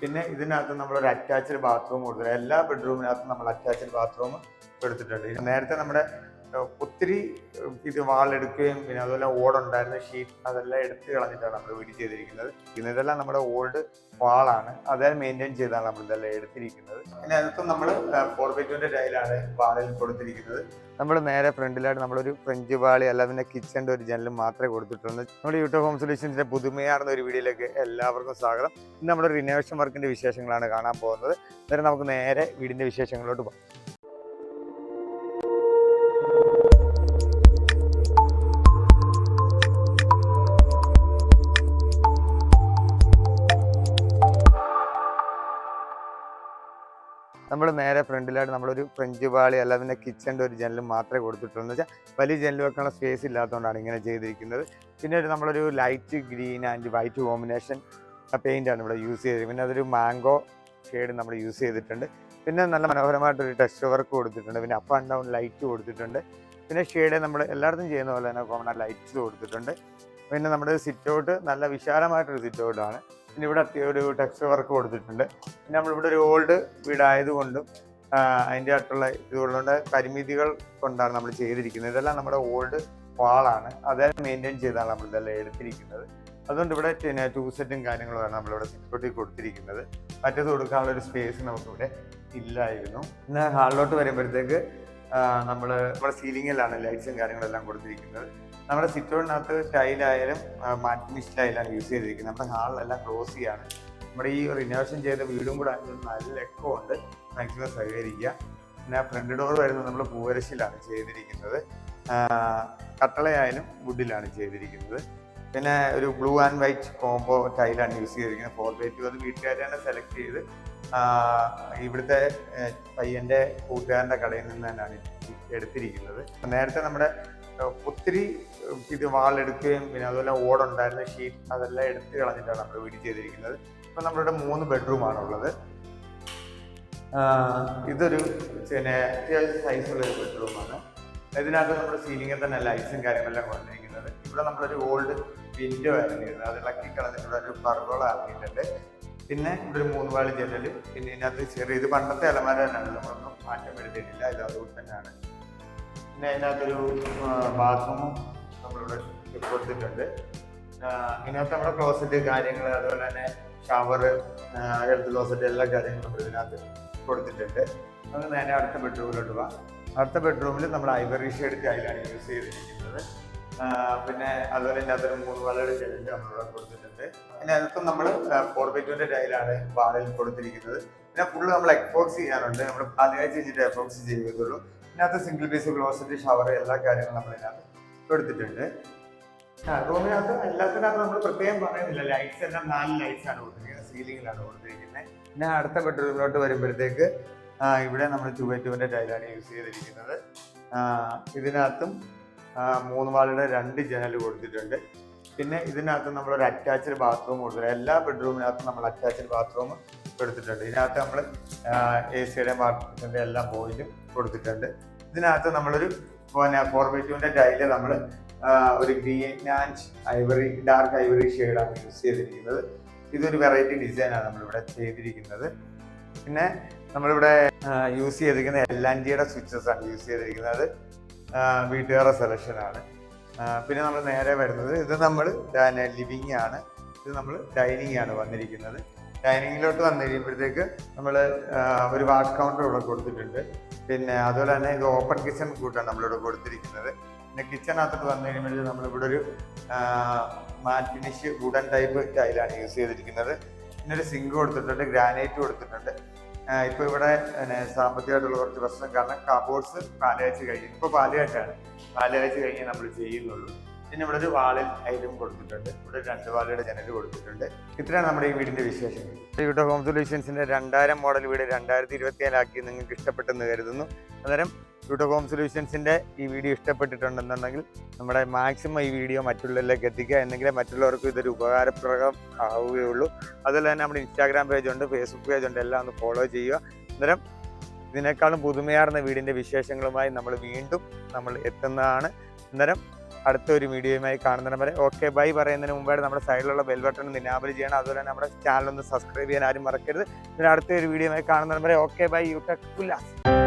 പിന്നെ ഇതിനകത്ത് നമ്മളൊരു അറ്റാച്ച്ഡ് ബാത്റൂം കൊടുത്തിട്ടുണ്ട്. എല്ലാ ബെഡ്റൂമിനകത്തും നമ്മൾ അറ്റാച്ച്ഡ് ബാത്റൂം കൊടുത്തിട്ടുണ്ട് നേരത്തെ നമ്മുടെ ഒത്തിരി ഇത് വാളെടുക്കുകയും പിന്നെ അതുപോലെ ഓടുണ്ടായിരുന്ന ഷീറ്റ് അതെല്ലാം എടുത്ത് കളഞ്ഞിട്ടാണ് നമ്മൾ വീട് ചെയ്തിരിക്കുന്നത്. ഇതെല്ലാം നമ്മുടെ ഓൾഡ് വാളാണ്. അതെല്ലാം മെയിന്റെയിൻ ചെയ്താണ് നമ്മൾ ഇതെല്ലാം എടുത്തിരിക്കുന്നത്. പിന്നെ അതിനകത്ത് നമ്മൾ ഫോർ ബൈ ടൈലാണ് വാളിൽ കൊടുത്തിരിക്കുന്നത്. നമ്മൾ നേരെ ഫ്രണ്ടിലായിട്ട് നമ്മളൊരു ഫ്രഞ്ച് വാളി അല്ല പിന്നെ കിച്ചന്റെ ഒരു ജനലും മാത്രമേ കൊടുത്തിട്ടുള്ളൂ. നമ്മുടെ യൂട്യൂബ് ഹോം സൊല്യൂഷൻസിന്റെ പുതുമയാർന്ന ഒരു വീഡിയോയിലേക്ക് എല്ലാവർക്കും സ്വാഗതം. ഇന്ന് നമ്മുടെ റിനോവേഷൻ വർക്കിന്റെ വിശേഷങ്ങളാണ് കാണാൻ പോകുന്നത്. അന്നേരം നമുക്ക് നേരെ വീടിന്റെ വിശേഷങ്ങളിലോട്ട് പോകാം. നമ്മൾ നേരെ ഫ്രണ്ടിലായിട്ട് നമ്മളൊരു ഫ്രഞ്ച് പാളി അല്ല പിന്നെ കിച്ചന്റെ ഒരു ജനൽ മാത്രമേ കൊടുത്തിട്ടുള്ളൂ. എന്ന് വെച്ചാൽ വലിയ ജനൽ വെക്കാനുള്ള സ്പേസ് ഇല്ലാത്തതുകൊണ്ടാണ് ഇങ്ങനെ ചെയ്തിരിക്കുന്നത്. പിന്നെ ഒരു നമ്മളൊരു light green and white combination പെയിന്റാണ് ഇവിടെ യൂസ് ചെയ്തത്. പിന്നെ അതൊരു മാംഗോ ഷെയ്ഡ് നമ്മൾ യൂസ് ചെയ്തിട്ടുണ്ട്. പിന്നെ നല്ല മനോഹരമായിട്ടൊരു ടെക്സ്റ്റ് വർക്ക് കൊടുത്തിട്ടുണ്ട്. പിന്നെ അപ്പ് ആൻഡ് ഡൗൺ ലൈറ്റ് കൊടുത്തിട്ടുണ്ട്. പിന്നെ ഷെയ്ഡ് നമ്മൾ എല്ലായിടത്തും ചെയ്യുന്ന പോലെ തന്നെ കോമൺ ലൈറ്റ്സ് കൊടുത്തിട്ടുണ്ട്. പിന്നെ നമ്മുടെ സിറ്റ് ഔട്ട് നല്ല വിശാലമായിട്ടൊരു സിറ്റ് ഔട്ടാണ് പിന്നെ ഇവിടെ ഒരു ടെക്സ്റ്റ് വർക്ക് കൊടുത്തിട്ടുണ്ട്. പിന്നെ നമ്മളിവിടെ ഒരു ഓൾഡ് വീടായതുകൊണ്ടും അതിന്റെ ആയിട്ടുള്ള ഇതുകൊണ്ട് പരിമിതികൾ കൊണ്ടാണ് നമ്മൾ ചെയ്തിരിക്കുന്നത്. ഇതെല്ലാം നമ്മുടെ ഓൾഡ് വാളാണ്. അതെല്ലാം മെയിന്റെയിൻ ചെയ്താണ് നമ്മൾ ഇതെല്ലാം എടുത്തിരിക്കുന്നത്. അതുകൊണ്ട് ഇവിടെ പിന്നെ ടൂ സെറ്റും കാര്യങ്ങളുമാണ് നമ്മളിവിടെ സിറ്റൗട്ടിൽ കൊടുത്തിരിക്കുന്നത്. മറ്റേത് കൊടുക്കാനുള്ള ഒരു സ്പേസ് നമുക്കിവിടെ ഇല്ലായിരുന്നു. പിന്നെ ഹാളിലോട്ട് വരുമ്പോഴത്തേക്ക് നമ്മൾ നമ്മുടെ സീലിങ്ങിലാണ് ലൈറ്റ്സും കാര്യങ്ങളെല്ലാം കൊടുത്തിരിക്കുന്നത്. നമ്മുടെ സിറ്റോറിനകത്ത് ടൈലായാലും മാറ്റിനി സ്റ്റൈലാണ് യൂസ് ചെയ്തിരിക്കുന്നത്. നമ്മുടെ ഹാളിലെല്ലാം ക്ലോസ് ചെയ്യാണ്. നമ്മുടെ ഈ റിനോവേഷൻ ചെയ്ത വീടും കൂടെ ആയതുകൊണ്ട് നല്ല എക്കോ ഉണ്ട്. മാക്സിമം സഹകരിക്കുക. പിന്നെ ഫ്രണ്ട് ഡോർ വരുന്നത് നമ്മൾ പൂവരശിലാണ് ചെയ്തിരിക്കുന്നത്. കട്ടളയായാലും വുഡിലാണ് ചെയ്തിരിക്കുന്നത്. പിന്നെ ഒരു ബ്ലൂ ആൻഡ് വൈറ്റ് കോംബോ ടൈലാണ് യൂസ് ചെയ്തിരിക്കുന്നത്. ഫോർ ബൈ ടു അത് വീട്ടുകാരാണ് സെലക്ട് ചെയ്ത് ഇവിടുത്തെ പയ്യന്റെ കൂട്ടുകാരന്റെ കടയിൽ നിന്ന് തന്നെയാണ് എടുത്തിരിക്കുന്നത്. നേരത്തെ നമ്മുടെ ഒത്തിരി ഇത് വാളെടുക്കുകയും പിന്നെ അതുപോലെ ഓടുണ്ടായിരുന്ന ഷീറ്റ് അതെല്ലാം എടുത്ത് കളഞ്ഞിട്ടാണ് നമ്മൾ വീട് ചെയ്തിരിക്കുന്നത്. ഇപ്പം നമ്മളിവിടെ മൂന്ന് ബെഡ്റൂമാണുള്ളത് ഇതൊരു പിന്നെ അത്യാവശ്യം സൈസുള്ള ബെഡ്റൂമാണ് ഇതിനകത്ത് നമ്മുടെ സീലിങ്ങിൽ തന്നെ ലൈറ്റ്സും കാര്യങ്ങളെല്ലാം കൊണ്ടിരിക്കുന്നത് ഇവിടെ നമ്മളൊരു ഓൾഡ് വിൻഡോ ആയിരുന്നു അത് ഇളക്കി കളഞ്ഞിട്ടുള്ള ഒരു പർവള ആക്കിയിട്ടുണ്ട്. പിന്നെ ഇവിടെ ഒരു മൂന്ന് വാളി ജനൽ പിന്നെ ഇതിനകത്ത് ചെറിയ ഇത് പണ്ടത്തെ അലമാര തന്നെയാണ് നമ്മളൊന്നും മാറ്റം വരുത്തിയിട്ടില്ല ഇത് അതുകൊണ്ട് തന്നെയാണ്. പിന്നെ അതിനകത്തൊരു ബാത്റൂമും നമ്മളിവിടെ കൊടുത്തിട്ടുണ്ട്. ഇതിനകത്ത് നമ്മുടെ ക്ലോസറ്റ് കാര്യങ്ങൾ അതുപോലെ തന്നെ ഷവർ ഹെൽത്ത് ക്ലോസറ്റ് എല്ലാ കാര്യങ്ങളും നമ്മൾ ഇതിനകത്ത് കൊടുത്തിട്ടുണ്ട്. നമുക്ക് നേരെ അടുത്ത ബെഡ്റൂമിലോട്ട് പോവാം അടുത്ത ബെഡ്റൂമിൽ നമ്മൾ ഐവറി ഷെയ്ഡ് ടൈലാണ് യൂസ് ചെയ്തിരിക്കുന്നത്. പിന്നെ അതുപോലെ ഇതിനകത്തൊരു മൂന്ന് വളരെ ജനൽ നമ്മളിവിടെ കൊടുത്തിട്ടുണ്ട്. പിന്നെ അതിപ്പം നമ്മൾ ഫോർ ബൈ ടുവിന്റെ ഡയലാണ് വാളിൽ കൊടുത്തിരിക്കുന്നത്. പിന്നെ ഫുള്ള് നമ്മൾ എക്സ്പോക്സ് ചെയ്യാറുണ്ട്. നമ്മൾ ആദ്യമായി ചെയ്തിട്ട് എക്സ്പോക്സ് ചെയ്യുകയുള്ളൂ ഇതിനകത്ത് സിംഗിൾ പീസ് ക്ലോസറ്റ് ഷവർ എല്ലാ കാര്യങ്ങളും നമ്മൾ ഇതിനകത്ത് കൊടുത്തിട്ടുണ്ട്. റൂമിനകത്ത് എല്ലാത്തിനകത്ത് നമ്മൾ പ്രത്യേകം പറയുന്നില്ല. ലൈറ്റ്സ് എല്ലാം നാല് ലൈറ്റ്സ് ആണ് കൊടുത്തിരിക്കുന്നത്. സീലിംഗിലാണ് കൊടുത്തിരിക്കുന്നത്. പിന്നെ അടുത്ത ബെഡ്റൂമിലോട്ട് വരുമ്പോഴത്തേക്ക് ഇവിടെ നമ്മൾ ടു ബൈ ടുവിന്റെ ടൈലാണ് യൂസ് ചെയ്തിരിക്കുന്നത്. ഇതിനകത്തും മൂന്ന് വാളുടെ രണ്ട് ജനൽ കൊടുത്തിട്ടുണ്ട്. പിന്നെ ഇതിനകത്ത് നമ്മളൊരു അറ്റാച്ച്ഡ് ബാത്റൂം കൊടുത്തിട്ടുണ്ട്. എല്ലാ ബെഡ്റൂമിനകത്തും നമ്മൾ അറ്റാച്ച്ഡ് ബാത്റൂം കൊടുത്തിട്ടുണ്ട് ഇതിനകത്ത് നമ്മൾ എ സിയുടെ ബാത്റൂമിന്റെ എല്ലാം പോയിന്റും കൊടുത്തിട്ടുണ്ട്. ഇതിനകത്ത് നമ്മളൊരു പിന്നെ ഫോർ ബൈ ടുവിന്റെ ടൈൽ നമ്മൾ ഒരു green and ivory dark ivory ഷെയ്ഡാണ് യൂസ് ചെയ്തിരിക്കുന്നത്. ഇതൊരു വെറൈറ്റി ഡിസൈനാണ് നമ്മളിവിടെ ചെയ്തിരിക്കുന്നത്. പിന്നെ നമ്മളിവിടെ യൂസ് ചെയ്തിരിക്കുന്ന എൽ ആൻഡ് ജിയുടെ സ്വിച്ചസ് ആണ് യൂസ് ചെയ്തിരിക്കുന്നത്. വീട്ടുകാരുടെ സെലക്ഷനാണ് പിന്നെ നമ്മൾ നേരെ വരുന്നത് ഇത് നമ്മൾ ലിവിങ് ആണ്. ഇത് നമ്മൾ ഡൈനിങ് ആണ് വന്നിരിക്കുന്നത്. ഡൈനിങ്ങിലോട്ട് വന്നു കഴിയുമ്പോഴത്തേക്ക് നമ്മൾ ഒരു വാഷ് കൗണ്ടർ ഇവിടെ കൊടുത്തിട്ടുണ്ട്. പിന്നെ അതുപോലെ തന്നെ ഇത് ഓപ്പൺ കിച്ചൺ കൂട്ടാണ് നമ്മളിവിടെ കൊടുത്തിരിക്കുന്നത്. പിന്നെ കിച്ചണകത്തോട്ട് വന്നു കഴിയുമ്പോഴത്തേക്ക് നമ്മളിവിടെ ഒരു മാറ്റ് ഫിനിഷ് വുഡൻ ടൈപ്പ് ടൈലാണ് യൂസ് ചെയ്തിരിക്കുന്നത്. പിന്നെ ഒരു സിങ്ക് കൊടുത്തിട്ടുണ്ട് ഗ്രാനൈറ്റ് കൊടുത്തിട്ടുണ്ട്. ഇപ്പോൾ ഇവിടെ സാമ്പത്തികമായിട്ടുള്ള കുറച്ച് പ്രശ്നം കാരണം കബോർഡ്സ് പാലയാഴ്ച കഴിഞ്ഞു ഇപ്പോൾ പാലയാഴ്ചയാണ് പാലയാഴ്ച കഴിഞ്ഞേ നമ്മൾ ചെയ്യുന്നുള്ളൂ. പിന്നെ ഇവിടെ ഒരു വാളിൽ ഐറ്റം കൊടുത്തിട്ടുണ്ട്. ഇവിടെ രണ്ട് വാളിയുടെ ജനൽ കൊടുത്തിട്ടുണ്ട്. ഇത്രയാണ് നമ്മുടെ ഈ വീടിന്റെ വിശേഷം ഇവിടെ ഹോം സൊല്യൂഷൻസിന്റെ രണ്ടായിരം മോഡൽ വീട് രണ്ടായിരത്തി ഇരുപത്തിയേഴാക്കി നിങ്ങൾക്ക് ഇഷ്ടപ്പെട്ടെന്ന് കരുതുന്നു. അന്നേരം യൂട്ടോ ഹോം സൊല്യൂഷൻസിന്റെ ഈ വീഡിയോ ഇഷ്ടപ്പെട്ടിട്ടുണ്ടെന്നുണ്ടെങ്കിൽ നമ്മുടെ മാക്സിമം ഈ വീഡിയോ മറ്റുള്ളവരിലേക്ക് എത്തിക്കുക. എന്നെങ്കിലേ മറ്റുള്ളവർക്കും ഇതൊരു ഉപകാരപ്രദം ആവുകയുള്ളൂ. അതുപോലെ തന്നെ നമ്മുടെ ഇൻസ്റ്റാഗ്രാം പേജ് ഉണ്ട് ഫേസ്ബുക്ക് പേജ് ഉണ്ട്. എല്ലാം ഒന്ന് ഫോളോ ചെയ്യുക. അന്നേരം ഇതിനേക്കാളും പുതുമയാർന്ന വീടിന്റെ വിശേഷങ്ങളുമായി നമ്മൾ വീണ്ടും നമ്മൾ എത്തുന്നതാണ്. അന്നേരം അടുത്ത ഒരു വീഡിയോയുമായി കാണുന്നതിന് വരെ ഓക്കെ ബൈ പറയുന്നതിന് മുമ്പായിട്ട് നമ്മുടെ സൈഡിലുള്ള ബെൽ ബട്ടൺ ഒന്ന് ഇനാബിൾ ചെയ്യണം. അതുപോലെ തന്നെ നമ്മുടെ ചാനൽ ഒന്ന് സബ്സ്ക്രൈബ് ചെയ്യാൻ ആരും മറക്കരുത്. പിന്നെ അടുത്ത ഒരു വീഡിയോയുമായി കാണുന്നതിന് വരെ okay bye. U tech Ullas